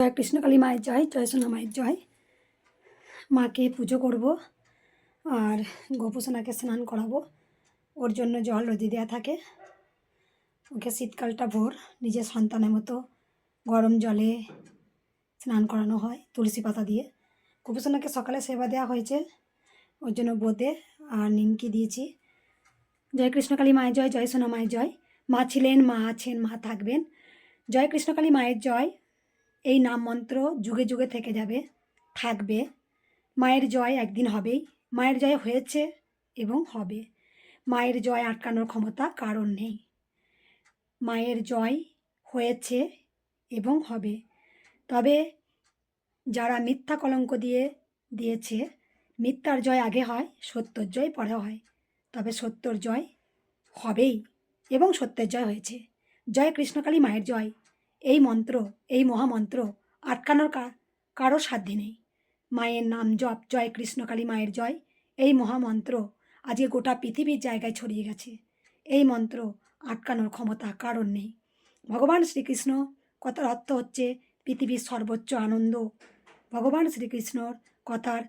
জয় কৃষ্ণকালী মায়ের জয় জয় সোনা মায়ের জয়। মাকে পুজো করব আর গোপুসোনাকে স্নান করাবো। ওর জন্য জল রোদি দেওয়া থাকে। ওকে শীতকালটা ভোর, নিজের সন্তানের মতো গরম জলে স্নান করানো হয় তুলসী পাতা দিয়ে। গোপুসোনাকে সকালে সেবা দেওয়া হয়েছে। ওর জন্য বোঁদে আর নিমকি দিয়েছি। জয় কৃষ্ণকালী মায়ের জয় জয় সোনা মায়ের জয়। মা ছিলেন, মা আছেন, মা থাকবেন। জয় কৃষ্ণকালী মায়ের জয়। এই নাম মন্ত্র যুগে যুগে থেকে যাবে, থাকবে। মায়ের জয় একদিন হবেই। মায়ের জয় হয়েছে এবং হবে। মায়ের জয় আটকানোর ক্ষমতা কারণ নেই। মায়ের জয় হয়েছে এবং হবে। তবে যারা মিথ্যা কলঙ্ক দিয়ে দিয়েছে, মিথ্যার জয় আগে হয়, সত্যর জয় পরে হয়। তবে সত্যর জয় হবেই এবং সত্যের জয় হয়েছে। জয় কৃষ্ণকালী মায়ের জয়। এই মন্ত্র, এই মহামন্ত্র আটকানোর কারও সাধ্যে নেই। মায়ের নাম জপ, জয় কৃষ্ণকালী মায়ের জয়, এই মহামন্ত্র আজকে গোটা পৃথিবীর জায়গায় ছড়িয়ে গেছে। এই মন্ত্র আটকানোর ক্ষমতা কারণ নেই। ভগবান শ্রীকৃষ্ণ, কথার অর্থ হচ্ছে পৃথিবীর সর্বোচ্চ আনন্দ। ভগবান শ্রীকৃষ্ণর কথার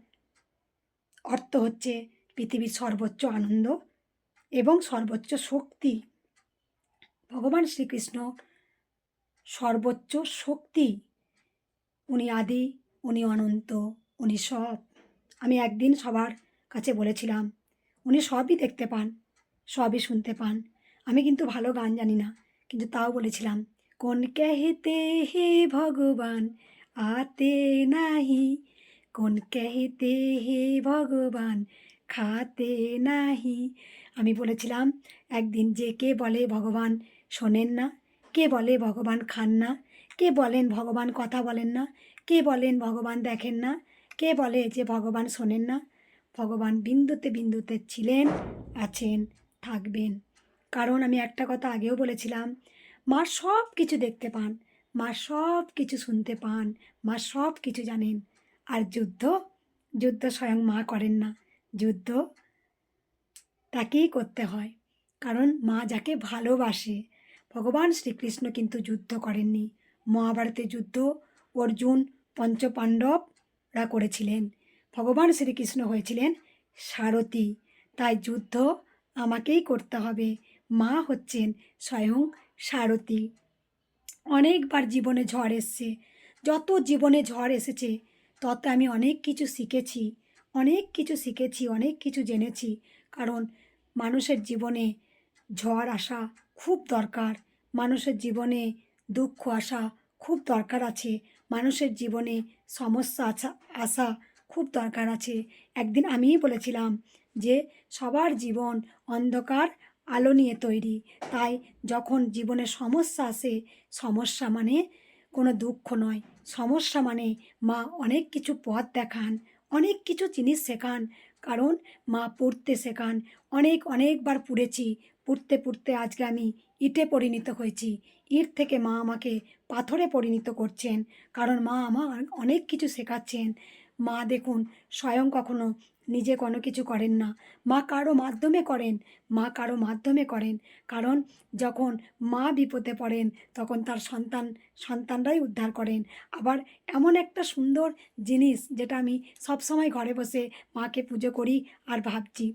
অর্থ হচ্ছে পৃথিবীর সর্বোচ্চ আনন্দ এবং সর্বোচ্চ শক্তি। ভগবান শ্রীকৃষ্ণ সর্বোচ্চ শক্তি। উনি আদি, উনি অনন্ত, উনি সব আমি একদিন সবার কাছে বলেছিলাম, উনি সবই দেখতে পান, সবই শুনতে পান। আমি কিন্তু ভালো গান জানি না, কিন্তু তাও বলেছিলাম, কোন কেহিতে হে ভগবান আতে নাহি? কোন কেহিতে হে ভগবান খাতে নাহি? আমি বলেছিলাম, একদিন যে কে বলে ভগবান শোনেন না। কে বলে ভগবান খান না? কে বলেন ভগবান কথা বলেন না? কে বলেন ভগবান দেখেন না? কে বলে যে ভগবান শোনেন না? ভগবান বিন্দুতে বিন্দুতে ছিলেন, আছেন, থাকবেন। কারণ আমি একটা কথা আগেও বলেছিলাম, মা সব কিছু দেখতে পান, মা সব কিছু শুনতে পান, মা সব কিছু জানেন। আর যুদ্ধ? যুদ্ধ স্বয়ং মা করেন না। যুদ্ধ তাকেই করতে হয়। কারণ মা যাকে ভালোবাসে ভগবান শ্রীকৃষ্ণ কিন্তু যুদ্ধ করেননি। মহাভারতের যুদ্ধ অর্জুন পঞ্চপাণ্ডবরা করেছিলেন। ভগবান শ্রীকৃষ্ণ হয়েছিলেন সারথী। তাই যুদ্ধ আমাকেই করতে হবে। মা হচ্ছেন স্বয়ং সারথী। অনেকবার জীবনে ঝড় এসছে। যত জীবনে ঝড় এসেছে, তত আমি অনেক কিছু শিখেছি। অনেক কিছু শিখেছি, অনেক কিছু জেনেছি। কারণ মানুষের জীবনে ঝড় আসা খুব দরকার। মানুষের জীবনে দুঃখ আসা খুব দরকার আছে। মানুষের জীবনে সমস্যা আসা আসা খুব দরকার আছে। একদিন আমিই বলেছিলাম যে, সবার জীবন অন্ধকার আলো নিয়ে তৈরি। তাই যখন জীবনে সমস্যা আসে, সমস্যা মানে কোনো দুঃখ নয়। সমস্যা মানে মা অনেক কিছু পথ দেখান, অনেক কিছু জিনিস শেখান। কারণ মা পড়তে শেখান। অনেক, অনেকবার পুড়েছি পুড়তে পুড়তে আজকে আমি ইটে পরিণত হয়েছি। ইট থেকে মা আমাকে পাথরে পরিণত করছেন, কারণ মা আমার অনেক কিছু শেখাচ্ছেন। মা দেখুন, স্বয়ং কখনো নিজে কোনো কিছু করেন না। মা কারও মাধ্যমে করেন, মা কারও মাধ্যমে করেন, কারণ যখন মা বিপদে পড়েন, তখন তার সন্তান, সন্তানরাই উদ্ধার করেন। আবার এমন একটা সুন্দর জিনিস যেটা আমি সবসময় ঘরে বসে মাকে পুজো করি আর ভাবছি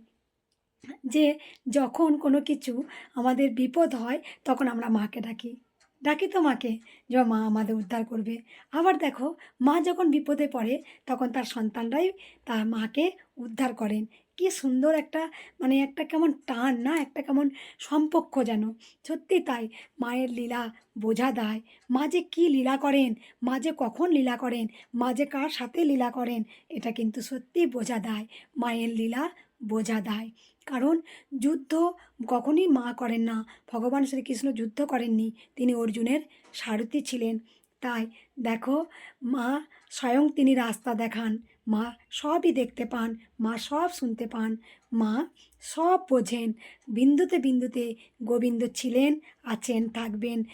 যে যখন কোনো কিছু আমাদের বিপদ হয়, তখন আমরা মাকে ডাকি। ডাকি তো মাকে, যে মা আমাদের উদ্ধার করবে। আবার দেখো, মা যখন বিপদে পড়ে, তখন তার সন্তানরাই তার মাকে উদ্ধার করেন। কি সুন্দর একটা মানে একটা কেমন টান না? একটা কেমন সম্পর্ক যেন। সত্যি তাই, মায়ের লীলা বোঝা দেয়। মা যে কী লীলা করেন, মা যে কখন লীলা করেন, মা যে কার সাথে লীলা করেন, এটা কিন্তু সত্যি বোঝা দেয়। মায়ের লীলা বোঝা দেয়। কারণ যুদ্ধ কখনই মা করেন না, ভগবান শ্রীকৃষ্ণ যুদ্ধ করেননি, তিনি অর্জুনের সারথি ছিলেন। তাই দেখো, মা স্বয়ং তিনি রাস্তা দেখান, মা সবই দেখতে পান, মা সব শুনতে পান, মা সব বোঝেন। বিন্দুতে বিন্দুতে গোবিন্দ ছিলেন, আছেন, থাকবেন।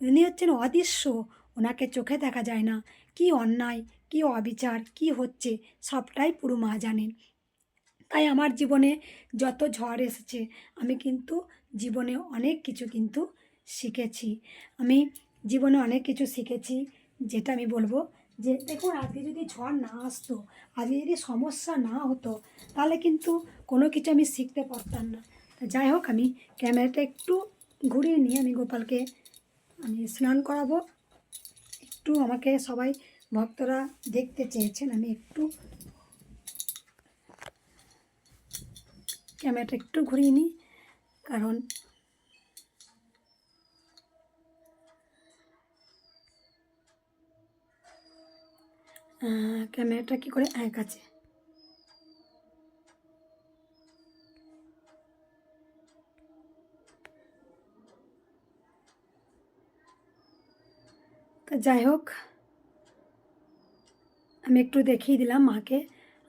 উনি হচ্ছেন অদৃশ্য, ওনাকে চোখে দেখা যায় না। কি অন্যায়, কি অবিচার, কি হচ্ছে, সবটাই পুরো মা জানেন। তাই আমার জীবনে যত ঝড় এসেছে, আমি কিন্তু জীবনে অনেক কিছু কিন্তু শিখেছি। আমি জীবনে অনেক কিছু শিখেছি, যেটা আমি বলব যে, দেখুন, আজকে যদি ঝড় না আসতো, আজকে যদি সমস্যা না হতো, তাহলে কিন্তু কোনো কিছু আমি শিখতে পারতাম না। যাই হোক, আমি ক্যামেরাটা একটু ঘুরিয়ে নিয়ে আমি গোপালকে আমি স্নান করাবো। একটু আমাকে সবাই ভক্তরা দেখতে চেয়েছেন, আমি একটু ক্যামেরাটা একটু ঘুরিয়ে নিই, কারণ ক্যামেরাটা কী করে এক আছে? যাই হোক, আমি একটু দেখিয়ে দিলাম মাকে।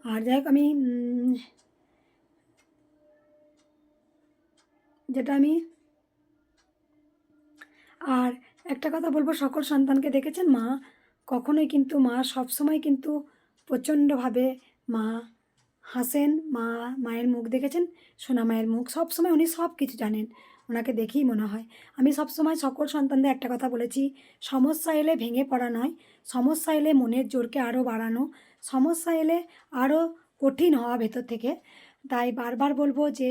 আর যাই হোক, আমি যেটা আমি আর একটা কথা বলব, সকল সন্তানকে দেখেছেন? মা কখনোই কিন্তু, মা সবসময় কিন্তু প্রচণ্ডভাবে মা হাসেন। মা মায়ের মুখ দেখেছেন? সোনা মায়ের মুখ। সবসময় উনি সব কিছু জানেন। ওনাকে দেখেই মনে হয়। আমি সবসময় সকল সন্তানদের একটা কথা বলেছি, সমস্যা এলে ভেঙে পড়া নয়, সমস্যা এলে মনের জোরকে আরও বাড়ানো, সমস্যা এলে আরও কঠিন হওয়া ভেতর থেকে। তাই বারবার বলব যে